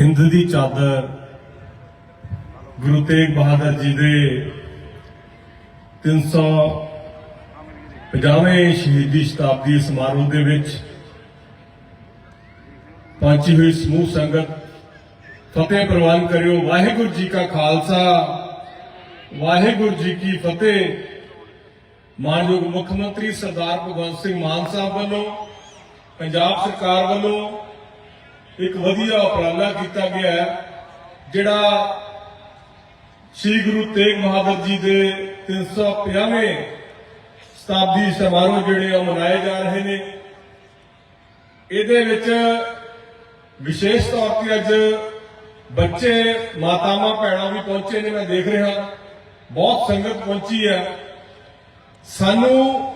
ਹਿੰਦ ਦੀ ਚਾਦਰ ਗੁਰੂ ਤੇਗ ਬਹਾਦਰ ਜੀ ਦੇ 350ਵੇਂ ਸ਼ਹੀਦੀ ਸ਼ਤਾਬਦੀ ਸਮਾਰੋਹ ਦੇ ਵਿੱਚ ਪਹੁੰਚੀ ਹੋਈ ਸਮੂਹ ਸੰਗਤ ਫਤਿਹ ਪ੍ਰਵਾਨ ਕਰਿਓ। ਵਾਹਿਗੁਰੂ ਜੀ ਕਾ ਖਾਲਸਾ, ਵਾਹਿਗੁਰੂ ਜੀ ਕੀ ਫਤਿਹ। ਮਾਨਯੋਗ ਮੁੱਖ ਮੰਤਰੀ ਸਰਦਾਰ ਭਗਵੰਤ ਸਿੰਘ ਮਾਨ ਸਾਹਿਬ ਵੱਲੋਂ, ਪੰਜਾਬ ਸਰਕਾਰ ਵੱਲੋਂ ਇੱਕ ਵਧੀਆ ਉਪਰਾਲਾ ਕੀਤਾ ਗਿਆ ਹੈ, ਜਿਹੜਾ ਸ੍ਰੀ ਗੁਰੂ ਤੇਗ ਬਹਾਦਰ ਜੀ ਦੇ 350ਵੇਂ ਸ਼ਤਾਬਦੀ ਸਮਾਰੋਹ ਜਿਹੜੇ ਆ ਮਨਾਏ ਜਾ ਰਹੇ ਨੇ। ਇਹਦੇ ਵਿੱਚ ਵਿਸ਼ੇਸ਼ ਤੌਰ ਤੇ ਅੱਜ ਬੱਚੇ, ਮਾਤਾਵਾਂ, ਭੈਣਾਂ ਵੀ ਪਹੁੰਚੇ ਨੇ, ਮੈਂ ਦੇਖ ਰਿਹਾ। ਬਹੁਤ ਸੰਗਤ ਪਹੁੰਚੀ ਹੈ। ਸਾਨੂੰ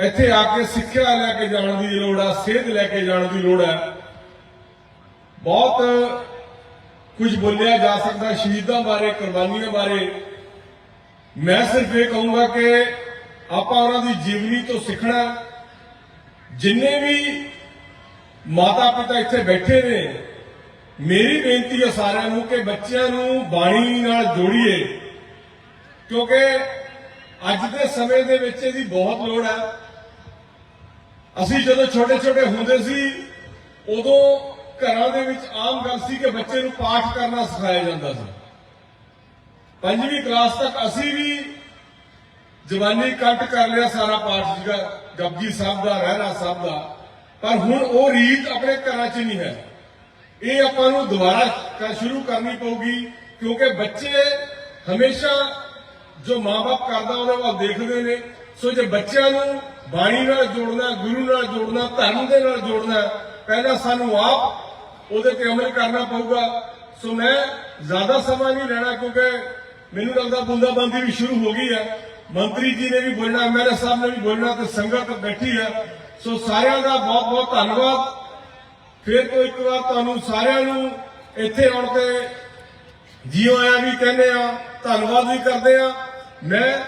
ਇੱਥੇ ਆ ਕੇ ਸਿੱਖਿਆ ਲੈ ਕੇ ਜਾਣ ਦੀ ਲੋੜ ਆ ਸੇਧ ਲੈ ਕੇ ਜਾਣ ਦੀ ਲੋੜ ਹੈ। ਬਹੁਤ ਕੁਝ ਬੋਲਿਆ ਜਾ ਸਕਦਾ, ਸ਼ਹੀਦਾਂ ਬਾਰੇ, ਕੁਰਬਾਨੀਆਂ ਬਾਰੇ। ਮੈਂ ਸਿਰਫ ਇਹ ਕਹੂੰਗਾ ਕਿ ਆਪਾਂ ਉਹਨਾਂ ਦੀ ਜੀਵਨੀ ਤੋਂ ਸਿੱਖਣਾ, ਜਿੰਨੇ ਵੀ ਮਾਤਾ ਪਿਤਾ ਇੱਥੇ ਬੈਠੇ ਨੇ, ਮੇਰੀ ਬੇਨਤੀ ਹੈ ਸਾਰਿਆਂ ਨੂੰ ਕਿ ਬੱਚਿਆਂ ਨੂੰ ਬਾਣੀ ਨਾਲ ਜੋੜੀਏ। ਕਿਉਂਕਿ ਅੱਜ ਦੇ ਸਮੇਂ ਦੇ ਵਿੱਚ ਇਹਦੀ ਬਹੁਤ ਲੋੜ ਹੈ। ਅਸੀਂ ਜਦੋਂ ਛੋਟੇ ਛੋਟੇ ਹੁੰਦੇ ਸੀ, ਉਦੋਂ ਘਰਾਂ ਦੇ ਵਿੱਚ ਆਮ ਗੱਲ ਸੀ ਕਿ ਬੱਚੇ ਨੂੰ ਪਾਠ ਕਰਨਾ ਸਿਖਾਇਆ ਜਾਂਦਾ ਸੀ। ਪੰਜਵੀਂ ਕਲਾਸ ਤੱਕ ਅਸੀਂ ਵੀ ਜਵਾਨੀ ਕੰਟ ਕਰ ਲਿਆ ਸਾਰਾ ਪਾਠ ਜੀਗਾ ਜਪਜੀ ਸਾਹਿਬ ਦਾ ਰਹਿਣਾ ਸਾਹਿਬ ਦਾ। ਪਰ ਹੁਣ ਉਹ ਰੀਤ ਆਪਣੇ ਘਰਾਂ 'ਚ ਨਹੀਂ ਹੈ। ਇਹ ਆਪਾਂ ਨੂੰ ਦੁਬਾਰਾ ਕ- ਸ਼ੁਰੂ ਕਰਨੀ ਪਊਗੀ, ਕਿਉਂਕਿ ਬੱਚੇ ਹਮੇਸ਼ਾ ਜੋ ਮਾਪੇ ਕਰਦਾ ਉਹਨਾਂ ਵੱਲ ਦੇਖਦੇ ਨੇ। ਸੋ ਜੇ ਬੱਚਿਆਂ ਨੂੰ ਬਾਣੀ ਨਾਲ ਜੋੜਨਾ, ਗੁਰੂ ਨਾਲ ਜੋੜਨਾ, ਧਰਮ ਦੇ ਨਾਲ ਜੋੜਨਾ, ਪਹਿਲਾਂ ਸਾਨੂੰ ਆਪ ਉਹਦੇ ਤੇ ਅਮਲ ਕਰਨਾ ਪਊਗਾ। ਸੋ ਮੈਂ ਜ਼ਿਆਦਾ ਸਮਾਂ ਨਹੀਂ ਲੈਣਾ ਕਿਉਂਕਿ ਮੈਨੂੰ ਲੱਗਦਾ ਬੂੰਦਾਬੰਦੀ ਵੀ ਸ਼ੁਰੂ ਹੋ ਗਈ ਹੈ। ਮੰਤਰੀ ਜੀ ਨੇ ਵੀ ਬੋਲਣਾ ਐਮਐਲਏ ਸਾਹਿਬ ਨੇ ਵੀ ਬੋਲਣਾ ਤੇ ਸੰਗਤ ਬੈਠੀ ਹੈ। ਸੋ ਸਾਰਿਆਂ ਦਾ ਬਹੁਤ ਬਹੁਤ ਧੰਨਵਾਦ। ਫਿਰ ਤੋਂ ਇੱਕ ਵਾਰ ਤੁਹਾਨੂੰ ਸਾਰਿਆਂ ਨੂੰ ਇੱਥੇ ਆਉਣ ਤੇ ਜੀਓ ਆਇਆਂ ਵੀ ਕਹਿੰਦੇ ਆ, ਧੰਨਵਾਦ ਵੀ ਕਰਦੇ ਆ। ਮੈਂ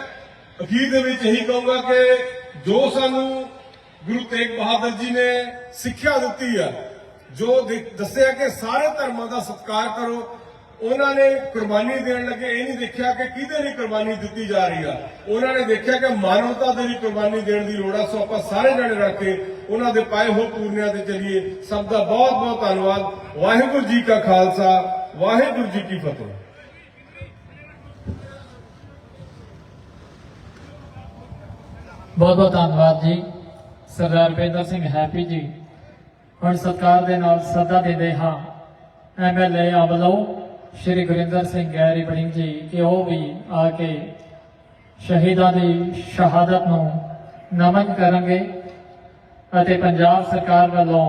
ਅਖੀਰ ਦੇ ਵਿੱਚ ਇਹੀ ਕਹੂੰਗਾ ਕਿ ਜੋ ਸਾਨੂੰ ਗੁਰੂ ਤੇਗ ਬਹਾਦਰ ਜੀ ਨੇ ਸਿੱਖਿਆ ਦਿੱਤੀ ਆ ਜੋ ਦੱਸਿਆ ਕਿ ਸਾਰੇ ਧਰਮਾਂ ਦਾ ਸਤਿਕਾਰ ਕਰੋ, ਉਹਨਾਂ ਨੇ ਕੁਰਬਾਨੀ ਦੇਣ ਲੱਗੇ। ਇਹ ਨਹੀਂ ਦੇਖਿਆ ਕਿ ਕਿਹਦੇ ਲਈ ਕੁਰਬਾਨੀ ਦਿੱਤੀ ਜਾ ਰਹੀ ਆ। ਉਹਨਾਂ ਨੇ ਦੇਖਿਆ ਕਿ ਮਾਨਵਤਾ ਦੇ ਲਈ ਕੁਰਬਾਨੀ ਦੇਣ ਦੀ ਲੋੜ ਆ, ਸੋ ਆਪਾਂ ਸਾਰੇ ਜਣੇ ਰਲ ਕੇ ਉਹਨਾਂ ਦੇ ਪਾਏ ਹੋਏ ਪੂਰਨਿਆਂ ਤੇ ਚੱਲੀਏ। ਸਭ ਦਾ ਬਹੁਤ ਬਹੁਤ ਧੰਨਵਾਦ। ਵਾਹਿਗੁਰੂ ਜੀ ਕਾ ਖਾਲਸਾ, ਵਾਹਿਗੁਰੂ ਜੀ ਕੀ ਫਤਿਹ। ਬਹੁਤ ਬਹੁਤ ਧੰਨਵਾਦ ਜੀ। ਸਰਦਾਰ ਰੁਪਿੰਦਰ ਸਿੰਘ ਹੈਪੀ ਜੀ। ਹੁਣ ਸਤਕਾਰ ਦੇ ਨਾਲ ਸੱਦਾ ਦਿੰਦੇ ਹਾਂ। ਐਮਐਲਏ ਅਵਲੋ ਸ਼੍ਰੀ ਗੁਰਿੰਦਰ ਸਿੰਘ ਗੈਰੀ ਬੜਿੰਗ ਜੀ ਕਿ ਉਹ ਵੀ ਆ ਕੇ ਸ਼ਹੀਦਾਂ ਦੀ ਸ਼ਹਾਦਤ ਨੂੰ ਨਮਨ ਕਰਨਗੇ ਅਤੇ ਪੰਜਾਬ ਸਰਕਾਰ ਵੱਲੋਂ